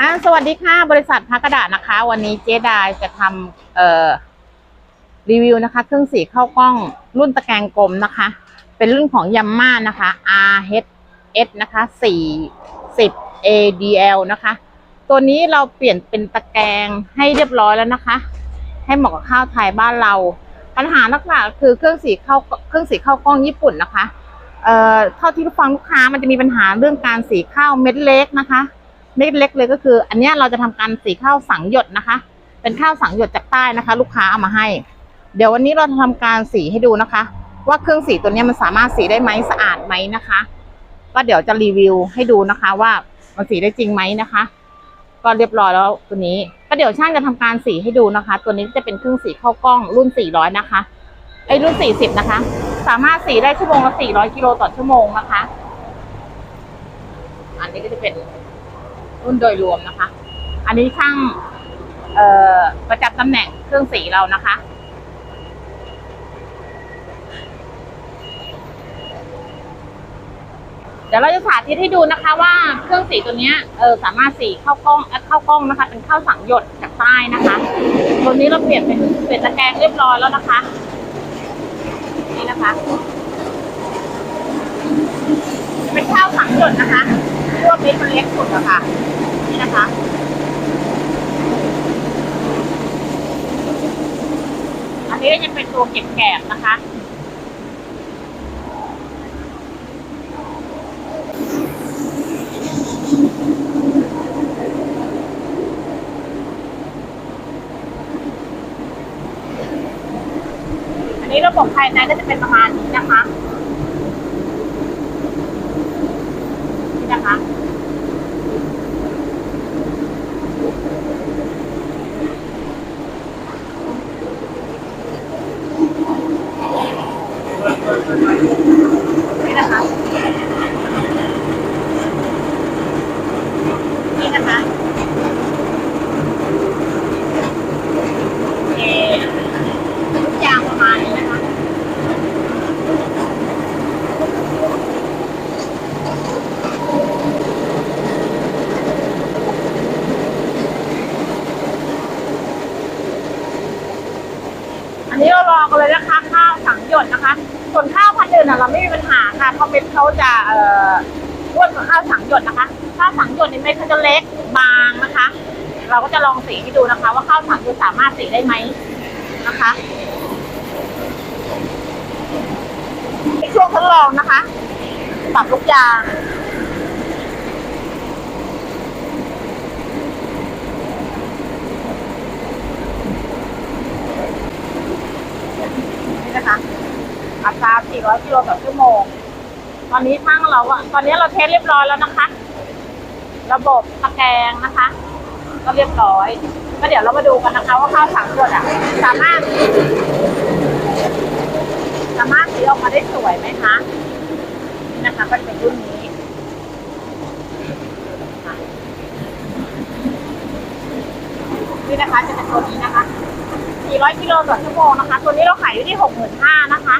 อ่าสวัสดีค่ะ บริษัทพักกระดาษนะคะ วันนี้เจ๊ดายจะทำเอ่อรีวิวนะคะ เครื่องสีเข้ากล้องรุ่นตะแกรงกลมนะคะ เป็นรุ่นของยัมมานะคะ RHS นะคะ40 ADL นะคะ ตัวนี้เราเปลี่ยนเป็นตะแกรงให้เรียบร้อยแล้วนะคะ ให้เหมาะกับข้าวไทยบ้านเรา ปัญหาหลักๆคือเครื่องสีเข้าเครื่องสีเข้ากล้องญี่ปุ่นนะคะเอ่อเท่าที่ฟังลูกค้ามันจะมีปัญหาเรื่องการสีข้าวเม็ดเล็กนะคะ เม็ดเล็กเลยก็คือ อันนี้เราจะทำการสีข้าวสังหยดนะคะ เป็นข้าวสังหยดจากใต้นะคะ ลูกค้าเอามาให้ เดี๋ยววันนี้เราจะทำการสีให้ดูนะคะ ว่าเครื่องสีตัวนี้มันสามารถสีได้ไหมสะอาดไหมนะคะ ก็เดี๋ยวจะรีวิวให้ดูนะคะว่ามันสีได้จริงไหมนะคะ ก็เรียบร้อยแล้วตัวนี้ ก็เดี๋ยวช่างจะทำการสีให้ดูนะคะ ตัวนี้จะเป็นเครื่องสีข้าวกล้องรุ่น 400 นะคะไอ้รุ่น 40 นะคะ สามารถสีได้ชั่วโมงละ400กิโลต่อชั่วโมงนะคะ อันนี้ก็จะเป็น รุ่นโดยรวมนะคะ อันนี้ช่างประจำตำแหน่งเครื่องสีเรานะคะ เดี๋ยวเราจะสาธิตให้ดูนะคะว่าเครื่องสีตัวนี้เออสามารถสีเข้ากล้องเออเข้ากล้องนะคะ เป็นเข้าสังหยดจากใต้นะคะ ตัวนี้เราเปลี่ยนเป็นเปลี่ยนตะแกรงเรียบร้อยแล้วนะคะ นี่นะคะ เป็นข้าวสังหยดนะคะ ตัวเม็ดมันเล็กสุดอะค่ะ นี่นะคะอันนี้ก็จะเป็นตัวเก็บแกบนะคะอันนี้ระบบภายในก็จะเป็นประมาณนี้นะคะ นี่นะคะ นี่นะคะ นี่นะคะเอทุกอย่างประมาณนี้นะคะ อันนี้เราลองกันเลยนะคะข้าวสังหยดนะคะ ส่ว นอะเราไม่มีปัญหาค่ะเพราะเม็ดเขาจะเอ่ออ้วนกว่าข้าวสังหยดนะคะข้าวสังหยดนี่เม็ดเขาจะเล็กบางนะคะ เราก็จะลองสีให้ดูนะคะ ว่าข้าวสังหยดสามารถสีได้ไหมนะคะในช่วงทดลองนะคะปรับลูกยาง นี่นะคะ อัตรา 400 กิโลต่อชั่วโมง ตอนนี้ช่างเราอะตอนนี้เราเทสเรียบร้อยแล้วนะคะ ระบบตะแกรงนะคะ ก็เรียบร้อย ก็เดี๋ยวเรามาดูกันนะคะว่าข้าวสังหยดอะสามารถ สามารถสีออกมาได้สวยไหมคะนี่นะคะก็จะเป็นรุ่นนี้นี่นะคะจะเป็นตัวนี้นะคะ 400 กิโลต่อชั่วโมงนะคะ ตัวนี้เราขายอยู่ที่ 65,000นะคะ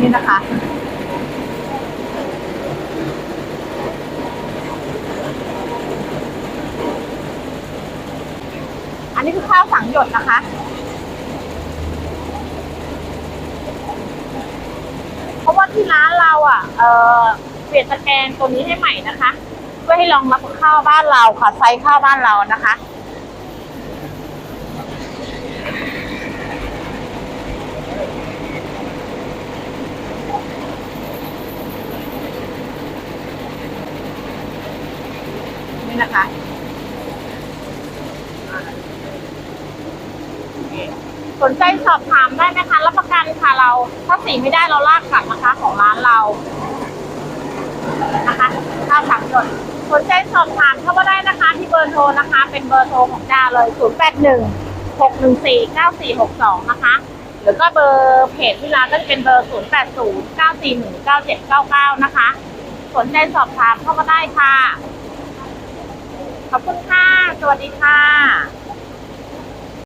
นี่นะคะ อันนี้คือข้าวสังหยดนะคะ เพราะว่าที่ร้านเราอะ เออเปลี่ยนตะแกรงตัวนี้ให้ใหม่นะคะ พื่อให้รองรับกับข้าวบ้านเราค่ะไซส์ข้าวบ้านเรานะคะนี่นะคะสนใจสอบถามได้นะคะ รับประกันค่ะเรา ถ้าสีไม่ได้เราลากกลับนะคะของร้านเรา นะคะข้าวถังหยด สนใจสอบถามเข้ามาได้นะคะที่เบอร์โทรนะคะ เป็นเบอร์โทรของจ้าเลย 0 8 1 6 1 4 9 4 6 2 นะคะ หรือก็เบอร์เพจที่ร้านก็จะเป็นเบอร์ 0 8 0 9 4 1 9 7 9 9 นะคะ สนใจสอบถามเข้ามาได้ค่ะ ขอบคุณค่ะ สวัสดีค่ะ